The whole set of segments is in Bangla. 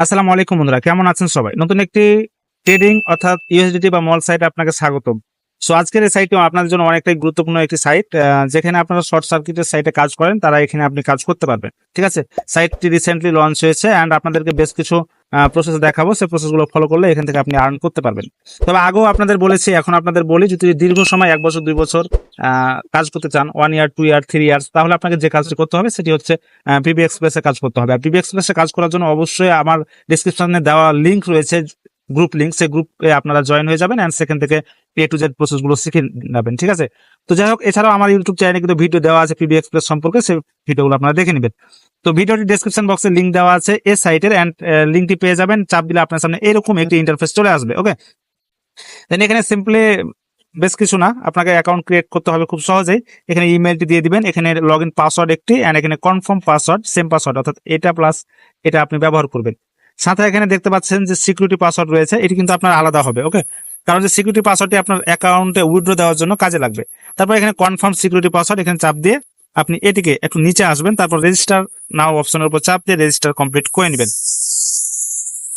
আসসালামু আলাইকুম বন্ধুরা, কেমন আছেন সবাই? নতুন একটি ট্রেডিং অর্থাৎ ইউএসডিটি বা মল সাইট আপনাকে স্বাগতম। সো আজকের এই সাইটটি আপনাদের জন্য অনেকটাই গুরুত্বপূর্ণ একটি সাইট যেখানে আপনারা শর্ট সার্কিটের সাইটে কাজ করেন, তারা এখানে আপনি কাজ করতে পারবেন। ঠিক আছে? সাইটটি রিসেন্টলি লঞ্চ হয়েছে অ্যান্ড আপনাদেরকে বেশ কিছু প্রসেস দেখাবো। সেই প্রসেসগুলো ফলো করলে এখান থেকে আপনি আর্ন করতে পারবেন। তবে আগেও আপনাদের বলেছি, এখন আপনাদের বলি, যদি দীর্ঘ সময় এক বছর, দুই বছর কাজ করতে চান one year two year three years তাহলে আপনাকে যে কাজটি করতে হবে, সেটি হচ্ছে পিবি এক্সপ্রেসে কাজ করতে হবে। আর পিবি এক্সপ্রেসে কাজ করার জন্য অবশ্যই আমার ডিসক্রিপশনে দেওয়া লিঙ্ক রয়েছে। গ্রুপ লিঙ্ক সেই গ্রুপে আপনারা জয়েন হয়ে যাবেন অ্যান্ড সেখান থেকে পে টু জেড প্রসেসগুলো শিখে নেবেন, ঠিক আছে? তো যাই হোক, এছাড়াও আমার ইউটিউব চ্যানেলে কিন্তু ভিডিও দেওয়া আছে পিবি এক্সপ্রেস সম্পর্কে, সেই ভিডিওগুলো আপনারা দেখে নেবেন। তো ভিডিওটি ডেসক্রিপশন বক্সে লিঙ্ক দেওয়া আছে এই সাইটের অ্যান্ড লিঙ্কটি পেয়ে যাবেন, চাপ দিলে আপনার সামনে এরকম একটি ইন্টারফেস চলে আসবে ওকে দেন এখানে সিম্পলি বেশ কিছু না, আপনাকে অ্যাকাউন্ট ক্রিয়েট করতে হবে খুব সহজেই। এখানে ইমেলটি দিয়ে দিবেন, এখানে লগ ইন পাসওয়ার্ড একটি অ্যান্ড এখানে কনফার্ম পাসওয়ার্ড সেম পাসওয়ার্ড অর্থাৎ এটা প্লাস এটা আপনি ব্যবহার করবেন। সাথে এখানে দেখতে পাচ্ছেন যে সিকিউরিটি পাসওয়ার্ড রয়েছে, এটি কিন্তু আপনার আলাদা হবে ওকে কারণ যে সিকিউরিটি পাসওয়ার্ডটি আপনার অ্যাকাউন্টে উইথড্র দেওয়ার জন্য কাজে লাগবে। তারপর এখানে কনফার্ম সিকিউরিটি পাসওয়ার্ড এখানে চাপ দিয়ে আপনি এটিকে একটু নিচে আসবেন, তারপর রেজিস্টার নাও অপশনের উপর চাপ দিয়ে রেজিস্টার কমপ্লিট করে নেবেন।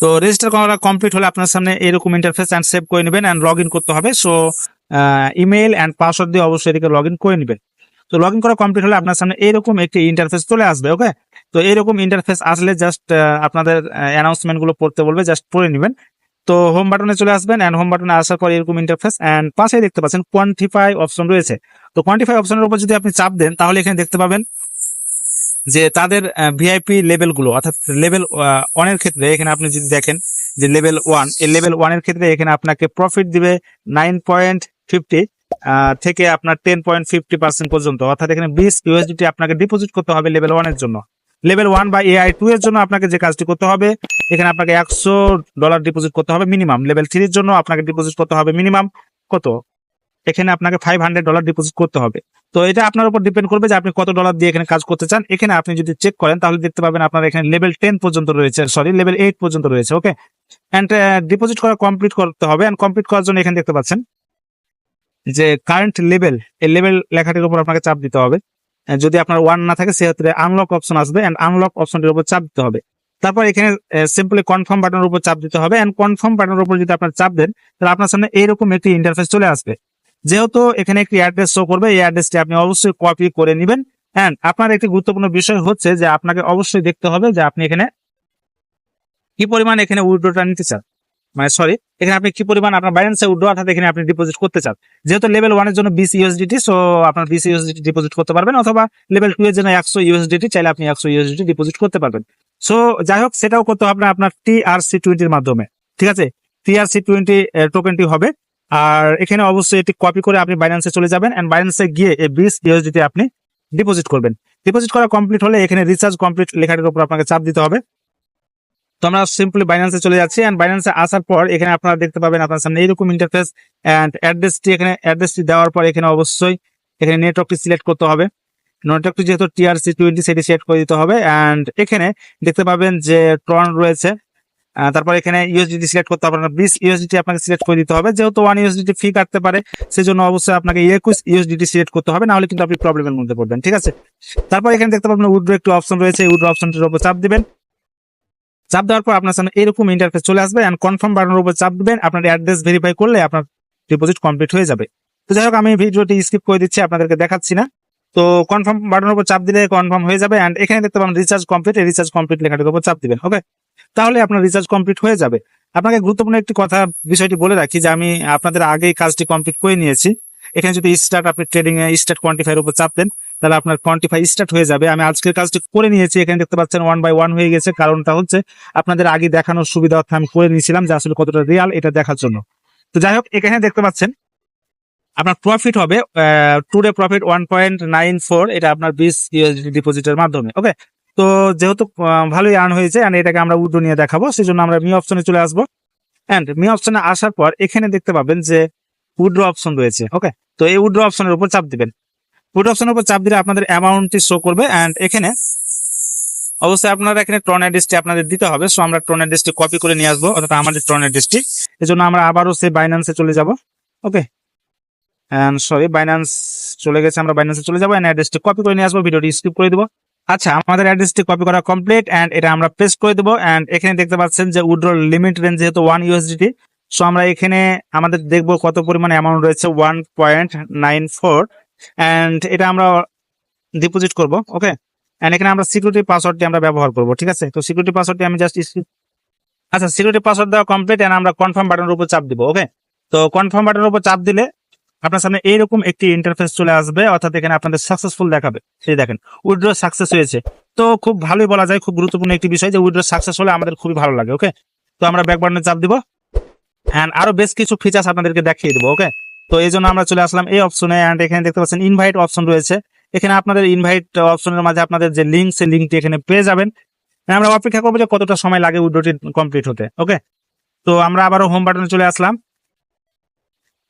তো রেজিস্টার করা কমপ্লিট হলে আপনার সামনে এরকম ইন্টারফেস অ্যান্ড সেভ করে নেবেন অ্যান্ড লগ ইন করতে হবে। সো ইমেল অ্যান্ড পাসওয়ার্ড দিয়ে অবশ্যই এটিকে লগ ইন করে নেবেন। তো লগ ইন করা কমপ্লিট হলে আপনার সামনে এরকম একটি ইন্টারফেস চলে আসবে ওকে তো এরকম ইন্টারফেস আসলে জাস্ট আপনাদের অ্যানাউন্সমেন্টগুলো পড়তে বলবে জাস্ট পড়ে নেবেন। তো হোম বাটনে চলে আসবেন অ্যান্ড হোম বাটনে আসার পর এরকম ইন্টারফেস অ্যান্ড পাশে দেখতে পাচ্ছেন কোয়ান্টিফাই অপশন রয়েছে। তো কোয়ান্টিফাই অপশনের উপর যদি আপনি চাপ দেন, তাহলে এখানে দেখতে পাবেন যে তাদের ভিআইপি লেভেলগুলো অর্থাৎ লেভেল ওয়ানের ক্ষেত্রে এখানে আপনি যদি দেখেন যে লেভেল ওয়ান এই লেভেল ওয়ানের ক্ষেত্রে এখানে আপনাকে প্রফিট দিবে নাইন পয়েন্ট ফিফটি থেকে আপনার টেন পয়েন্ট ফিফটি পার্সেন্ট পর্যন্ত। অর্থাৎ এখানে বিশ ইউএসডিটি আপনাকে ডিপোজিট করতে হবে লেভেল ওয়ানের জন্য। লেভেল ওয়ান বা এআই টু এর জন্য আপনাকে যে কাজটি করতে হবে, এখানে আপনাকে একশো ডলার ডিপোজিট করতে হবে মিনিমাম লেভেল থ্রির জন্য আপনাকে ডিপোজিট করতে হবে মিনিমাম কত? এখানে আপনাকে ফাইভ হান্ড্রেড ডলার ডিপোজিট করতে হবে। তো এটা আপনার উপর ডিপেন্ড করবে যে আপনি কত ডলার দিয়ে এখানে কাজ করতে চান। এখানে আপনি যদি চেক করেন, তাহলে দেখতে পাবেন আপনার এখানে লেভেল টেন পর্যন্ত রয়েছে সরি লেভেল এইট পর্যন্ত রয়েছে ওকে অ্যান্ড ডিপোজিট করা কমপ্লিট করতে হবে। অ্যান্ড কমপ্লিট করার জন্য এখানে দেখতে পাচ্ছেন যে কারেন্ট লেভেল এই লেভেল লেখাটির উপর আপনাকে চাপ দিতে হবে। যদি আপনার ওয়ান না থাকে, সেক্ষেত্রে আনলক অপশন আসবে অ্যান্ড আনলক অপশনটির উপর চাপ দিতে হবে। তারপর এখানে সিম্পলি কনফার্ম বাটনের উপর চাপ দিতে হবে অ্যান্ড কনফার্ম বাটনের উপর যদি আপনার চাপ দেন, তাহলে আপনার সামনে এইরকম একটি ইন্টারফেস চলে আসবে। যেহেতু এখানে একটি অ্যাড্রেস শো করবে, এই অ্যাড্রেসটি আপনি অবশ্যই কপি করে নেবেন অ্যান্ড আপনার একটি গুরুত্বপূর্ণ বিষয় হচ্ছে যে আপনাকে অবশ্যই দেখতে হবে যে আপনি এখানে কি পরিমাণ এখানে উইড্রোটা নিতে চান। মানে সরি এখানে আপনি কি পরিমাণ আপনার ব্যালেন্সে উইড্রো অর্থাৎ এখানে আপনি ডিপোজিট করতে চান? যেহেতু লেভেল ওয়ানের জন্য বিশ ইউএসডিটি সো আপনার বিশ ইউএসডিটি ডিপোজিট করতে পারবেন, অথবা লেভেল টু এর জন্য একশো ইউএসডিটি চাইলে আপনি একশো ইউএসডিটি ডিপোজিট করতে পারবেন। সো যাই হোক, সেটাও করতে হবে আপনার টিআরসি টোয়েন্টির মাধ্যমে, ঠিক আছে? টিআরসি টোয়েন্টি টোকেনটি হবে, আর এখানে অবশ্যই এটি কপি করে আপনি বাইন্যান্সে চলে যাবেন এন্ড বাইন্যান্সে গিয়ে এই বিশ ইউএসডিটি আপনি ডিপোজিট করবেন। ডিপোজিট করা কমপ্লিট হলে এখানে রিচার্জ কমপ্লিট লেখাটির উপর আপনাকে চাপ দিতে হবে। তো আমরা সিম্পলি বাইন্যান্সে চলে যাচ্ছি এন্ড বাইন্যান্সে আসার পর এখানে আপনারা দেখতে পাবেন আপনার সামনে এইরকম ইন্টারফেস এন্ড অ্যাড্রেসটি এখানে অ্যাড্রেসটি দেওয়ার পর এখানে অবশ্যই এখানে নেটওয়ার্কটি সিলেক্ট করতে হবে। নেটওয়ার্কটি যেহেতু টিআরসি টোয়েন্টি সেটি সিলেক্ট করে দিতে হবে এন্ড এখানে দেখতে পাবেন যে ট্রন রয়েছে। তারপর এখানে ইউএসডিটি সিলেক্ট করতে হবে বিশ ইউএসডিটি আপনাকে সিলেক্ট করে দিতে হবে। যেহেতু ওয়ান ইউএসডিটি ফি কাটতে পারে, সেজন্য অবশ্যই আপনাকে একুশ ইউএসডিটি সিলেক্ট করতে হবে, নাহলে কিন্তু আপনি প্রবলেমের মধ্যে পড়বেন, ঠিক আছে? তারপর এখানে দেখতে পাবেন উইড্রো একটু অপশন রয়েছে উইড্রো অপশনটির উপর চাপ দিবেন। চাপ দেওয়ার পর আপনার সামনে এরকম ইন্টারফেস চলে আসবে এন্ড কনফার্ম বাটনের উপর চাপ দিবেন, আপনার অ্যাড্রেস ভেরিফাই করলে আপনার ডিপোজিট কমপ্লিট হয়ে যাবে। তো যাই হোক, আমি ভিডিওটি স্কিপ করে দিচ্ছি, আপনাদেরকে দেখাচ্ছি না। তো কনফার্ম বাটনের উপর চাপ দিলে কনফার্ম হয়ে যাবে এন্ড এখানে দেখতে পাবেন রিচার্জ কমপ্লিট এই রিচার্জ কমপ্লিট লেখাটির উপর চাপ দিবেন ওকে তাহলে আপনার রিচার্জ কমপ্লিট হয়ে যাবে। আপনাকে গুরুত্বপূর্ণ একটি কথা, বিষয়টি বলে রাখি যে আমি আপনাদের আগেই কাজটি কমপ্লিট করে নিয়েছি। এখানে যদি স্টার্ট আপনি ট্রেডিং এ স্টার্ট কোয়ান্টিফাইয়ের উপর চাপ দেন তাহলে আপনার কোয়ান্টিফাই স্টার্ট হয়ে যাবে। আমি আজকের কাজটি করে নিয়েছি, এখানে দেখতে পাচ্ছেন ওয়ান বাই ওয়ান হয়ে গেছে। কারণটা হচ্ছে আপনাদের আগে দেখানোর সুবিধা অর্থে আমি করে নিয়েছিলাম যে আসলে কতটা রিয়াল এটা দেখার জন্য। তো যাই হোক, এখানে দেখতে পাচ্ছেন আপনার প্রফিট হবে today profit one point nine four এটা আপনার বিশ ইউএসডি ডিপোজিটের মাধ্যমে ওকে তো যেহেতু ভালোই আর্ন হয়েছে এন্ড এটাকে আমরা উড্রো নিয়ে দেখাবো সেই জন্য আমরা মি অপশনে চলে আসব। এন্ড মি অপশনে আসার পর এখানে দেখতে পাবেন যে উড্রো অপশন রয়েছে ওকে তো এই উড্রো অপশনের উপর চাপ দিবেন। উড্রো অপশনের উপর চাপ দিলে আপনাদের অ্যামাউন্টটি শো করবে অ্যান্ড এখানে অবশ্যই আপনারা এখানে ট্রন অ্যাড্রেসটি আপনাদের দিতে হবে। সো আমরা ট্রন অ্যাড্রেসটি কপি করে নিয়ে আসব, অর্থাৎ আমাদের ট্রন অ্যাড্রেসটি এই জন্য আমরা আবারও সেই বাইন্যান্সে চলে যাব। ওকে অ্যান্ড সরি বাইন্যান্স চলে গেছে, আমরা বাইন্যান্সে চলে যাব অ্যান্ড অ্যাড্রেসটি কপি করে নিয়ে আসব, ভিডিওটি স্কিপ করে দেবো। আচ্ছা আমাদের অ্যাড্রেসটি কপি করা কমপ্লিট অ্যান্ড এটা আমরা পেস্ট করে দেবো। এন্ড এখানে দেখতে পাচ্ছেন যে উইড্রো লিমিট রেঞ্জ যেহেতু ওয়ান ইউএসডিটি সো আমরা এখানে আমাদের দেখব কত পরিমাণ অ্যামাউন্ট রয়েছে one point nine four and এটা আমরা ডিপোজিট করব ওকে এন্ড এখানে আমরা সিকিউরিটি পাসওয়ার্ডটি আমরা ব্যবহার করব, ঠিক আছে? তো সিকিউরিটি পাসওয়ার্ডটি আমি জাস্ট আচ্ছা সিকিউরিটি পাসওয়ার্ড দেওয়া কমপ্লিট এন্ড আমরা কনফার্ম বাটনের উপর চাপ দিব ওকে তো কনফার্ম বাটনের উপর চাপ দিলে আপনার সামনে এইরকম একটি ইন্টারফেস চলে আসবে, অর্থাৎ এখানে আপনাদের সাকসেসফুল দেখাবে। সেই দেখেন উইড্রো সাকসেস হয়েছে। তো খুব ভালোই বলা যায়, খুব গুরুত্বপূর্ণ একটি বিষয় যে উইড্রো সাকসেস হলে আমাদের খুবই ভালো লাগে ওকে তো আমরা ব্যাক বাটনে চাপ দিব। এন্ড আরও বেশ কিছু ফিচার্স আপনাদেরকে দেখিয়ে দেবো ওকে তো এই জন্য আমরা চলে আসলাম এই অপশনে এন্ড এখানে দেখতে পাচ্ছেন ইনভাইট অপশন রয়েছে। এখানে আপনাদের ইনভাইট অপশনের মাঝে আপনাদের যে লিঙ্ক সেই লিঙ্কটি এখানে পেয়ে যাবেন। আমরা অপেক্ষা করব যে কতটা সময় লাগে উইড্রোটি কমপ্লিট হতে ওকে তো আমরা আবারও হোম বাটনে চলে আসলাম।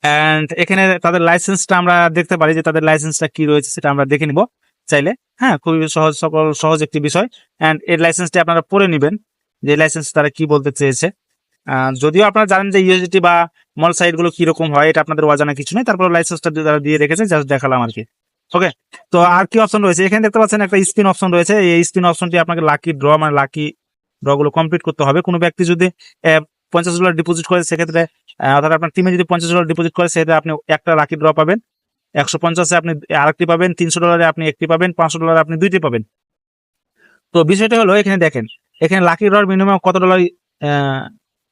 এন্ড এখানে তাদের লাইসেন্সটা আমরা দেখতে পারি যে তাদের লাইসেন্সটা কি রয়েছে সেটা আমরা দেখে নিব চাইলে। হ্যাঁ খুবই সহজ সকল, সহজ একটি বিষয়। এন্ড এর লাইসেন্সটি আপনারা পড়ে নেবেন যে লাইসেন্স তারা কি বলতে চেয়েছে। যদিও আপনারা জানেন যে ইউএসডিটি বা মল সাইটগুলো কীরকম হয়, এটা আপনাদের অজানা কিছু নেই। তারপর লাইসেন্সটা তারা দিয়ে রেখেছে জাস্ট দেখালাম আর কি। ওকে তো আর কি অপশন রয়েছে? এখানে দেখতে পাচ্ছেন একটা স্পিন অপশন রয়েছে। এই স্পিন অপশনটি আপনাকে লাকি ড্র মানে লাকি ড্রগুলো কমপ্লিট করতে হবে। কোনো ব্যক্তি যদি পঞ্চাশ ডলার ডিপোজিট করে, সেক্ষেত্রে অর্থাৎ আপনার টিমে যদি পঞ্চাশ ডলার ডিপোজিট করে, সেক্ষেত্রে আপনি একটা লাকি ড্র পাবেন। একশো পঞ্চাশে আপনি আরেকটি পাবেন, তিনশো ডলারে আপনি একটি পাবেন, পাঁচশো ডলারে আপনি দুইটি পাবেন। তো বিষয়টা হলো, এখানে দেখেন, এখানে লাকি ড্রর মিনিমাম কত ডলার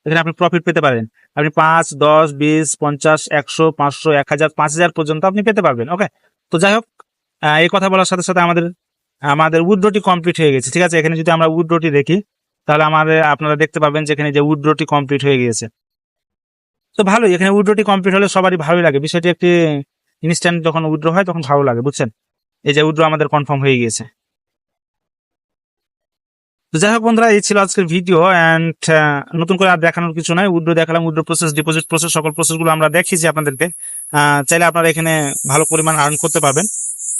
এখানে আপনি প্রফিট পেতে পারেন। আপনি পাঁচ, দশ, বিশ, পঞ্চাশ, একশো, পাঁচশো, এক হাজার, পাঁচ হাজার পর্যন্ত আপনি পেতে পারবেন ওকে তো যাই হোক এই কথা বলার সাথে সাথে আমাদের আমাদের উইড্রোটি কমপ্লিট হয়ে গেছে, ঠিক আছে? এখানে যদি আমরা উইড্রোটি দেখি, তাহলে আমাদের, আপনারা দেখতে পাবেন যে এখানে যে উইড্রোটি কমপ্লিট হয়ে গিয়েছে। তো ভালোই, এখানে উইড্রোটি কমপ্লিট হলে সবারই ভালোই লাগে। বিষয়টি একটি ইনস্ট্যান্ট যখন উইড্রো হয়, তখন ভালো লাগে, বুঝছেন? এই যে উইড্রো আমাদের কনফার্ম হয়ে গিয়েছে। তো যাই হোক বন্ধুরা, এই ছিল আজকের ভিডিও অ্যান্ড নতুন করে আর দেখানোর কিছু নাই। উইড্রো দেখালাম, উইড্রো প্রসেস ডিপোজিট প্রসেস সকল প্রসেসগুলো আমরা দেখিয়েছি আপনাদেরকে। চাইলে আপনারা এখানে ভালো পরিমাণ আর্ন করতে পারবেন।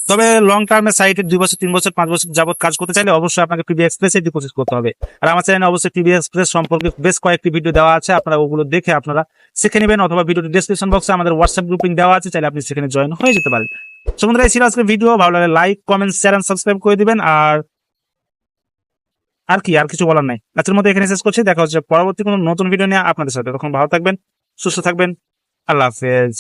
তবে লং টার্মে সাইটে দুই বছর, তিন বছর, পাঁচ বছর যাবত কাজ করতে চাইলে অবশ্যই আপনাকে পিবি এক্সপ্রেসে ডিপোজিট করতে হবে। আর আমার চ্যানেলে অবশ্যই পিবি এক্সপ্রেস সম্পর্কে বেশ কয়েকটি ভিডিও দেওয়া আছে, আপনারা ওগুলো দেখে আপনারা শিখে নেবেন অথবা ভিডিওটি ডিসক্রিপশন বক্সে আমাদের হোয়াটসঅ্যাপ গ্রুপিং দেওয়া আছে, চাইলে আপনি সেখানে জয়েন হয়ে যেতে পারেন। সো এই ছিল আজকের ভিডিও ভালো লাগে like comment share and subscribe করে দিবেন। আর আর কি, আর কিছু বলার নাই। আজকের মতো এখানে শেষ করছি। দেখা হচ্ছে পরবর্তী কোনো নতুন ভিডিও নিয়ে আপনাদের সাথে। তখন ভালো থাকবেন, সুস্থ থাকবেন। আল্লাহ হাফেজ।